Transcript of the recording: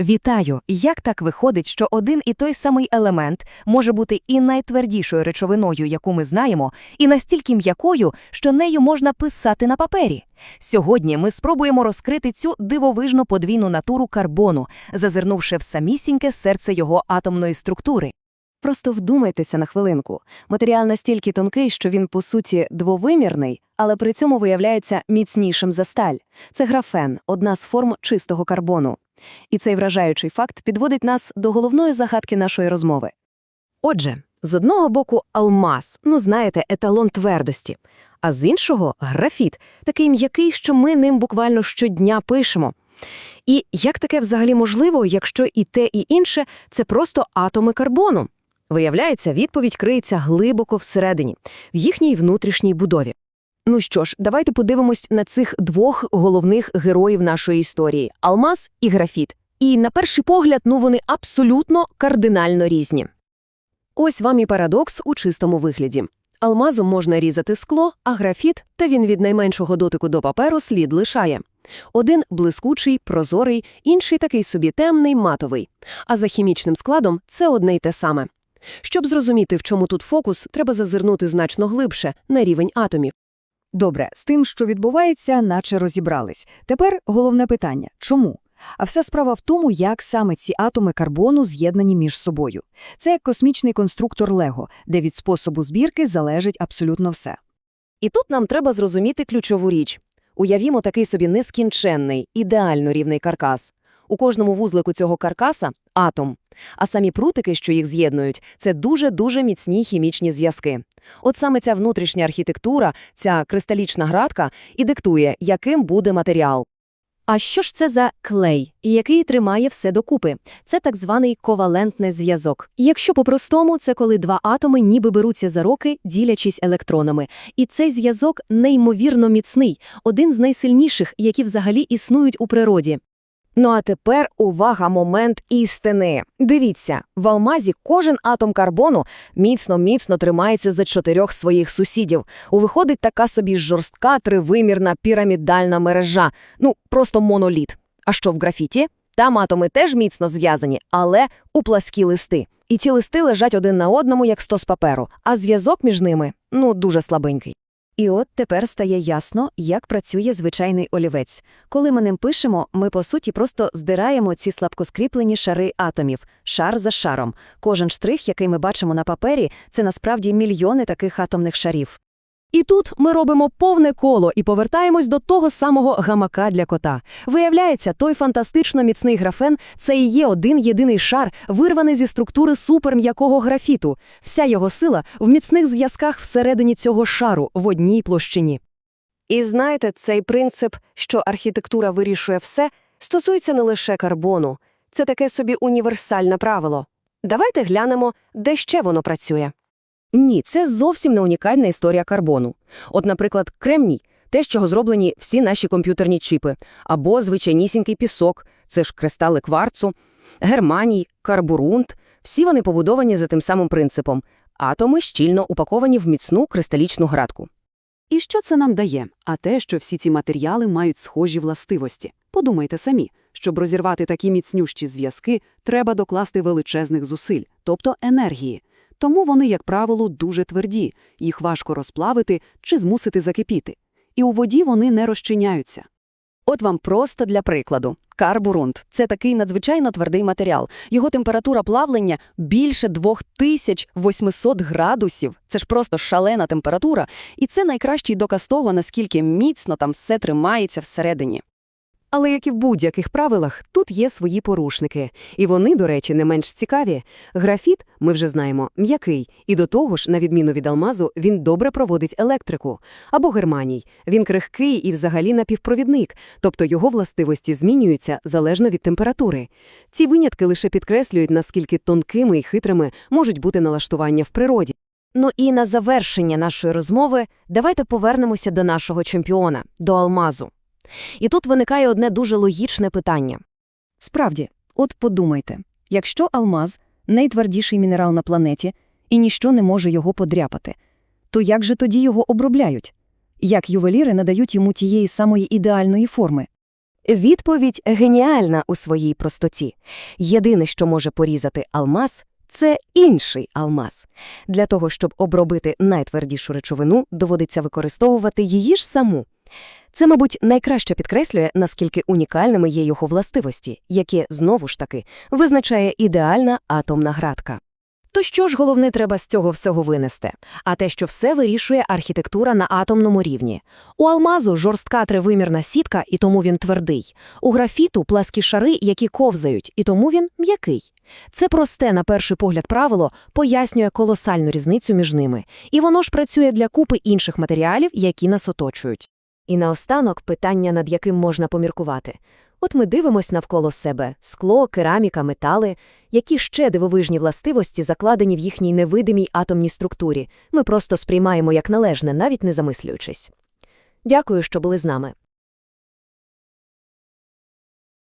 Вітаю! Як так виходить, що один і той самий елемент може бути і найтвердішою речовиною, яку ми знаємо, і настільки м'якою, що нею можна писати на папері? Сьогодні ми спробуємо розкрити цю дивовижно подвійну натуру карбону, зазирнувши в самісіньке серце його атомної структури. Просто вдумайтеся на хвилинку. Матеріал настільки тонкий, що він, по суті, двовимірний, але при цьому виявляється міцнішим за сталь. Це графен, одна з форм чистого карбону. І цей вражаючий факт підводить нас до головної загадки нашої розмови. Отже, з одного боку алмаз, ну знаєте, еталон твердості, а з іншого графіт, такий м'який, що ми ним буквально щодня пишемо. І як таке взагалі можливо, якщо і те, і інше це просто атоми карбону? Виявляється, відповідь криється глибоко всередині, в їхній внутрішній будові. Ну що ж, давайте подивимось на цих двох головних героїв нашої історії алмаз і графіт. І на перший погляд, ну вони абсолютно кардинально різні. Ось вам і парадокс у чистому вигляді. Алмазом можна різати скло, а графіт, та він від найменшого дотику до паперу слід лишає. Один блискучий, прозорий, інший такий собі темний, матовий. А за хімічним складом це одне й те саме. Щоб зрозуміти, в чому тут фокус, треба зазирнути значно глибше, на рівень атомів. Добре, з тим, що відбувається, наче розібрались. Тепер головне питання – чому? А вся справа в тому, як саме ці атоми карбону з'єднані між собою. Це як космічний конструктор Лего, де від способу збірки залежить абсолютно все. І тут нам треба зрозуміти ключову річ. Уявімо такий собі нескінченний, ідеально рівний каркас. У кожному вузлику цього каркаса – атом. А самі прутики, що їх з'єднують, це дуже-дуже міцні хімічні зв'язки. От саме ця внутрішня архітектура, ця кристалічна градка і диктує, яким буде матеріал. А що ж це за клей, який тримає все докупи? Це так званий ковалентний зв'язок. Якщо по-простому, це коли два атоми ніби беруться за роки, ділячись електронами. І цей зв'язок неймовірно міцний, один з найсильніших, які взагалі існують у природі. Ну а тепер увага, момент істини. Дивіться, в алмазі кожен атом карбону міцно-міцно тримається за чотирьох своїх сусідів. У виходить така собі жорстка тривимірна пірамідальна мережа. Ну, просто моноліт. А що в графіті? Там атоми теж міцно зв'язані, але у пласкі листи. І ці листи лежать один на одному, як стос паперу, а зв'язок між ними, ну, дуже слабенький. І от тепер стає ясно, як працює звичайний олівець. Коли ми ним пишемо, ми, по суті, просто здираємо ці слабкоскріплені шари атомів, шар за шаром. Кожен штрих, який ми бачимо на папері, це насправді мільйони таких атомних шарів. І тут ми робимо повне коло і повертаємось до того самого гамака для кота. Виявляється, той фантастично міцний графен – це і є один єдиний шар, вирваний зі структури суперм'якого графіту. Вся його сила в міцних зв'язках всередині цього шару в одній площині. І знаєте, цей принцип, що архітектура вирішує все, стосується не лише карбону. Це таке собі універсальне правило. Давайте глянемо, де ще воно працює. Ні, це зовсім не унікальна історія карбону. От, наприклад, кремній – те, з чого зроблені всі наші комп'ютерні чіпи, або звичайнісінький пісок – це ж кристали кварцу, германій, карбурунт – всі вони побудовані за тим самим принципом. Атоми щільно упаковані в міцну кристалічну градку. І що це нам дає? А те, що всі ці матеріали мають схожі властивості. Подумайте самі, щоб розірвати такі міцнющі зв'язки, треба докласти величезних зусиль, тобто енергії. Тому вони, як правило, дуже тверді, їх важко розплавити чи змусити закипіти. І у воді вони не розчиняються. От вам просто для прикладу. Карбурунт – це такий надзвичайно твердий матеріал. Його температура плавлення більше 2800 градусів. Це ж просто шалена температура. І це найкращий доказ того, наскільки міцно там все тримається всередині. Але, як і в будь-яких правилах, тут є свої порушники. І вони, до речі, не менш цікаві. Графіт, ми вже знаємо, м'який. І до того ж, на відміну від алмазу, він добре проводить електрику. Або германій. Він крихкий і взагалі напівпровідник, тобто його властивості змінюються залежно від температури. Ці винятки лише підкреслюють, наскільки тонкими і хитрими можуть бути налаштування в природі. Ну і на завершення нашої розмови давайте повернемося до нашого чемпіона, до алмазу. І тут виникає одне дуже логічне питання. Справді, от подумайте, якщо алмаз – найтвердіший мінерал на планеті, і ніщо не може його подряпати, то як же тоді його обробляють? Як ювеліри надають йому тієї самої ідеальної форми? Відповідь геніальна у своїй простоті. Єдине, що може порізати алмаз, це інший алмаз. Для того, щоб обробити найтвердішу речовину, доводиться використовувати її ж саму. Це, мабуть, найкраще підкреслює, наскільки унікальними є його властивості, які, знову ж таки, визначає ідеальна атомна градка. То що ж головне треба з цього всього винести? А те, що все вирішує архітектура на атомному рівні. У алмазу жорстка тривимірна сітка, і тому він твердий. У графіту пласкі шари, які ковзають, і тому він м'який. Це просте, на перший погляд, правило пояснює колосальну різницю між ними. І воно ж працює для купи інших матеріалів, які нас оточують. І наостанок питання, над яким можна поміркувати. От ми дивимось навколо себе – скло, кераміка, метали. Які ще дивовижні властивості закладені в їхній невидимій атомній структурі, ми просто сприймаємо як належне, навіть не замислюючись. Дякую, що були з нами.